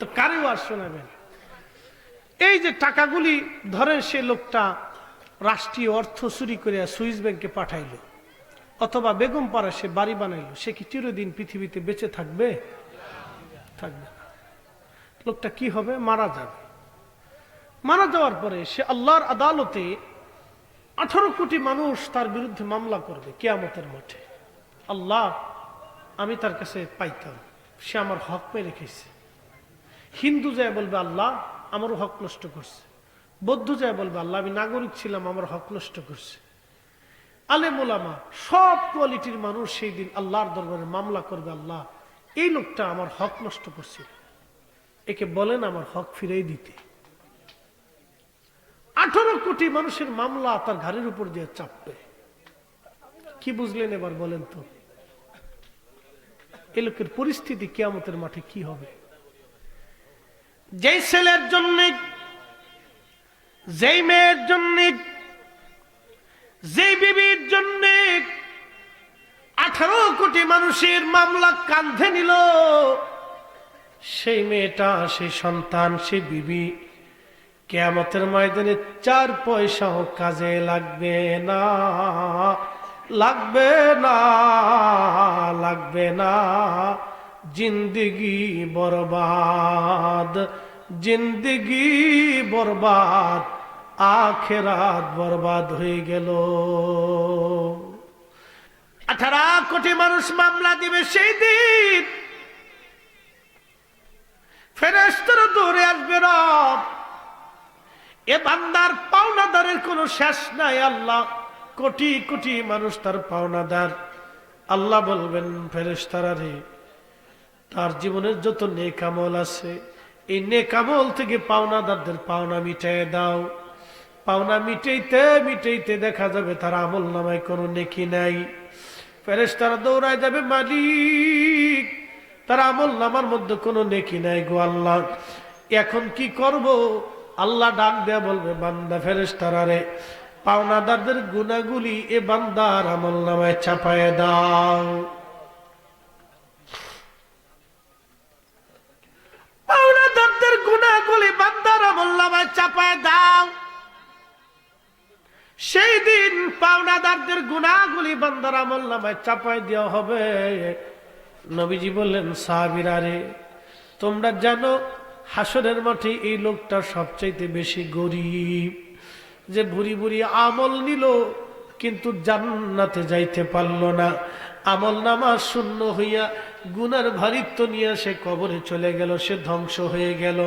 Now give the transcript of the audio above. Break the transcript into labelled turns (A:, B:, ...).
A: তো কারে ওয়াজ শোনাবেন এই যে টাকাগুলি ধরেন সে লোকটা রাষ্ট্রীয় অর্থ চুরি করে সুইস ব্যাংকে পাঠাইলো, অথবা বেগম পাড়া সে বাড়ি বানাইলো, সে কি চিরদিন পৃথিবীতে বেঁচে থাকবে? থাকবে লোকটা কি হবে? মারা যাবে। মারা যাওয়ার পরে সে আল্লাহর আদালতে আঠারো কোটি মানুষ তার বিরুদ্ধে মামলা করবে কেয়ামতের মাঠে। আল্লাহ, আমি তার কাছে পাইতাম। সে আমার হক পেয়ে রেখেছে হিন্দু যায় বলবে, আল্লাহ, আমারও হক নষ্ট করছে। বৌদ্ধ যায় বলবে, আল্লাহ, আমি নাগরিক ছিলাম আমার হক নষ্ট করছে। আলেমুলামা সব কোয়ালিটির মানুষ সেই দিন আল্লাহর দরবারে মামলা করবে, আল্লাহ, এই লোকটা আমার হক নষ্ট করছিল। একে বলেন আমার হক ফিরেই দিতে। আঠারো কোটি মানুষের মামলা তার ঘাড়ের উপর দিয়ে চাপবে। কি বুঝলেন এবার বলেন তো? এ লোকের পরিস্থিতি কেয়ামতের মাঠে কি হবে? যেই ছেলের জন্য, যেই মেয়ের জন্য, যেই বিবির জন্য আঠারো কোটি মানুষের মামলা কান্ধে নিল, সেই মেয়েটা, সেই সন্তান, সেই বিবি কেয়ামতের ময়দানে চার পয়সাও কাজে লাগবে না লাগবে না লাগবে না। জিন্দগি বরবাদ জিন্দগি বরবাদ, আখেরাত বরবাদ হয়ে গেল। আঠারো কোটি মানুষ মামলা দিবে সেই দিন। ফেরেস্তারা দৌড়ে আসবে রব। এ বান্দার পাওনাদারের কোনো শেষ নাই আল্লাহ। কোটি কোটি মানুষ তার পাওনাদার। আল্লাহ বলবেন ফেরেস্তারা রে তার জীবনের যত নেকামল আছে, এই নেকামল থেকে পাওনাদারদের পাওনা মিটাই দাও। পাওনা মিটাইতে মিটাইতে দেখা যাবে তার আমল নামায় কোনো নেকি নাই। ফেরেস্তারা দৌড়ায় যাবে, মালিক, তার আমল নামার মধ্যে কোনো নেকি নাই গো আল্লাহ। এখন কি করব? আল্লাহ ডাক দেয়া বলবে, বান্দা ফেরেস্তারা রে, পাওনাদারদের গুণাগুলি এ বান্দার আমল নামায় চাপায় দাও। পাওনাদারদের গুণাগুলি বান্দার আমল নামায় চাপায় দেওয়া হবে। নবীজি বললেন, সাহাবিরা রে, তোমরা জানো, হাসরের মাঠে এই লোকটা সবচাইতে বেশি গরিব। যে ভুরি ভুরি আমল নিল, কিন্তু জান্নাতে যাইতে পারল না। আমল নামা শূন্য হইয়া গুনার ভারিত্ব নিয়ে সে কবরে চলে গেল, সে ধ্বংস হয়ে গেল।